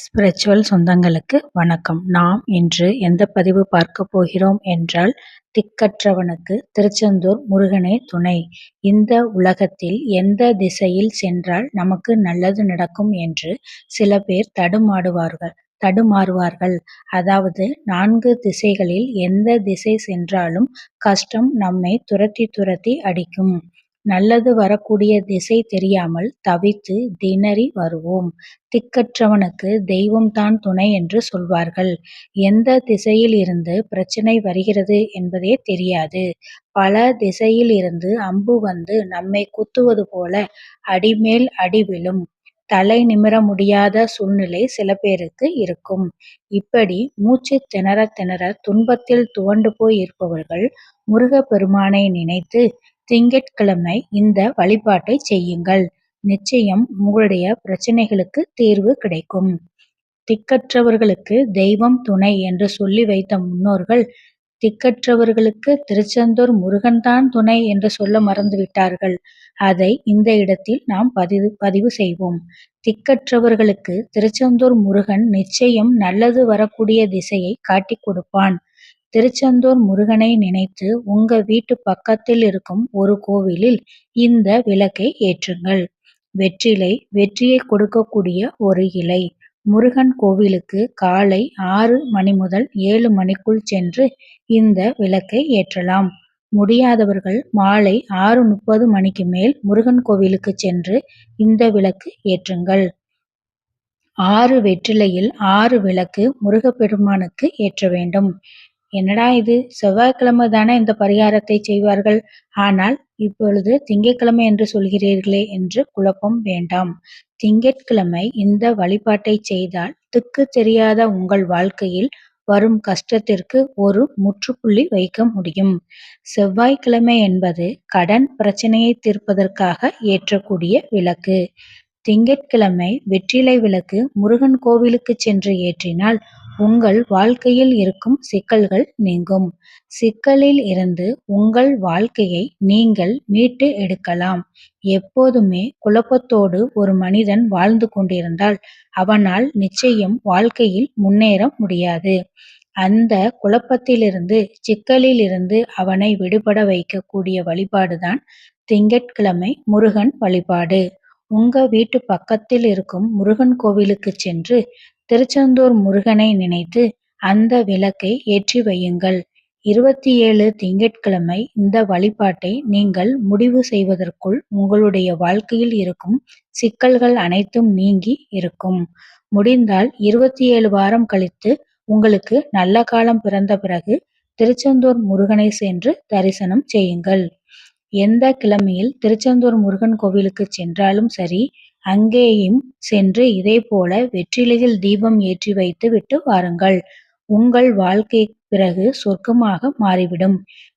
Spiritual சொந்தங்களுக்கு வணக்கம். நாம் இன்று எந்த பதிவு பார்க்க போகிறோம் என்றால் திக்கற்றவனுக்கு திருச்செந்தூர் முருகனே துணை. இந்த உலகத்தில் எந்த திசையில் சென்றால் நமக்கு நல்லது நடக்கும் என்று சில பேர் தடுமாடுவார்கள் தடுமாறுவார்கள். அதாவது நான்கு திசைகளில் எந்த திசை சென்றாலும் கஷ்டம் நம்மை துரத்தி துரத்தி அடிக்கும். நல்லது வரக்கூடிய திசை தெரியாமல் தவித்து திணறி வருவோம். திக்கற்றவனுக்கு தெய்வம்தான் துணை என்று சொல்வார்கள். எந்த திசையில் இருந்து பிரச்சனை வருகிறது என்பதே தெரியாது. பல திசையில் இருந்து அம்பு வந்து நம்மை குத்துவது போல அடிமேல் அடி விழும். தலை நிமிர முடியாத சூழ்நிலை சில பேருக்கு இருக்கும். இப்படி மூச்சு திணற திணற துன்பத்தில் துவண்டு போய் இருப்பவர்கள் முருகப்பெருமானை நினைத்து திங்கட்கிழமை இந்த வழிபாட்டை செய்யுங்கள். நிச்சயம் உங்களுடைய பிரச்சனைகளுக்கு தீர்வு கிடைக்கும். திக்கற்றவர்களுக்கு தெய்வம் துணை என்று சொல்லி வைத்த முன்னோர்கள் திக்கற்றவர்களுக்கு திருச்செந்தூர் முருகன்தான் துணை என்று சொல்ல மறந்துவிட்டார்கள். அதை இந்த இடத்தில் நாம் பதிவு பதிவு செய்வோம். திக்கற்றவர்களுக்கு திருச்செந்தூர் முருகன் நிச்சயம் நல்லது வரக்கூடிய திசையை காட்டிக் கொடுப்பான். திருச்செந்தூர் முருகனை நினைத்து உங்க வீட்டு பக்கத்தில் இருக்கும் ஒரு கோவிலில் இந்த விளக்கை ஏற்றுங்கள். வெற்றிலை வெற்றியை கொடுக்கக்கூடிய ஒரு இலை. முருகன் கோவிலுக்கு காலை ஆறு மணி முதல் ஏழு மணிக்குள் சென்று இந்த விளக்கை ஏற்றலாம். முடியாதவர்கள் மாலை ஆறு முப்பது மணிக்கு மேல் முருகன் கோவிலுக்கு சென்று இந்த விளக்கு ஏற்றுங்கள். ஆறு வெற்றிலையில் ஆறு விளக்கு முருகப்பெருமானுக்கு ஏற்ற வேண்டும். என்னடா இது செவ்வாய்க்கிழமை தானே இந்த பரிகாரத்தை செய்வார்கள். ஆனால் இப்பொழுது திங்கட்கிழமை என்று சொல்கிறீர்களே என்று குழப்பம் வேண்டாம். திங்கட்கிழமை இந்த வழிபாட்டை செய்தால் திக்கு தெரியாத உங்கள் வாழ்க்கையில் வரும் கஷ்டத்திற்கு ஒரு முற்றுப்புள்ளி வைக்க முடியும். செவ்வாய்க்கிழமை என்பது கடன் பிரச்சனையை தீர்ப்பதற்காக ஏற்றக்கூடிய விளக்கு. திங்கட்கிழமை வெற்றிலை விளக்கு முருகன் கோவிலுக்கு சென்று ஏற்றினால் உங்கள் வாழ்க்கையில் இருக்கும் சிக்கல்கள் நீங்கும். சிக்கலில் இருந்து உங்கள் வாழ்க்கையை நீங்கள் மீட்டு எடுக்கலாம். எப்போதுமே குழப்பத்தோடு ஒரு மனிதன் வாழ்ந்து கொண்டிருந்தால் அவனால் நிச்சயம் வாழ்க்கையில் முன்னேற முடியாது. அந்த குழப்பத்திலிருந்து சிக்கலில் இருந்து அவனை விடுபட வைக்கக்கூடிய வழிபாடுதான் திங்கட்கிழமை முருகன் வழிபாடு. உங்க வீட்டு பக்கத்தில் இருக்கும் முருகன் கோவிலுக்கு சென்று திருச்செந்தூர் முருகனை நினைத்து அந்த விளக்கை ஏற்றி வையுங்கள். இருபத்தி ஏழு திங்கட்கிழமை இந்த வழிபாட்டை நீங்கள் முடிவு செய்வதற்குள் உங்களுடைய வாழ்க்கையில் இருக்கும் சிக்கல்கள் அனைத்தும் நீங்கி இருக்கும். முடிந்தால் இருபத்தி ஏழு வாரம் கழித்து உங்களுக்கு நல்ல காலம் பிறந்த பிறகு திருச்செந்தூர் முருகனை சென்று தரிசனம் செய்யுங்கள். எந்த கிழமையில் திருச்செந்தூர் முருகன் கோவிலுக்கு சென்றாலும் சரி அங்கேயும் சென்று இதேபோல வெற்றிலையில் தீபம் ஏற்றி வைத்து விட்டு வாருங்கள். உங்கள் வாழ்க்கை பிறகு சொர்க்கமாக மாறிவிடும்.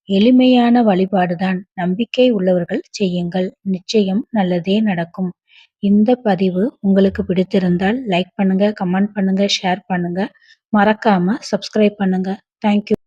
எளிமையான வழிபாடுதான். நம்பிக்கை உள்ளவர்கள் செய்யுங்கள். நிச்சயம் நல்லதே நடக்கும். இந்த பதிவு உங்களுக்கு பிடித்திருந்தால் லைக் பண்ணுங்க, கமெண்ட் பண்ணுங்க, ஷேர் பண்ணுங்க. மறக்காம சப்ஸ்கிரைப் பண்ணுங்க. தேங்க்யூ.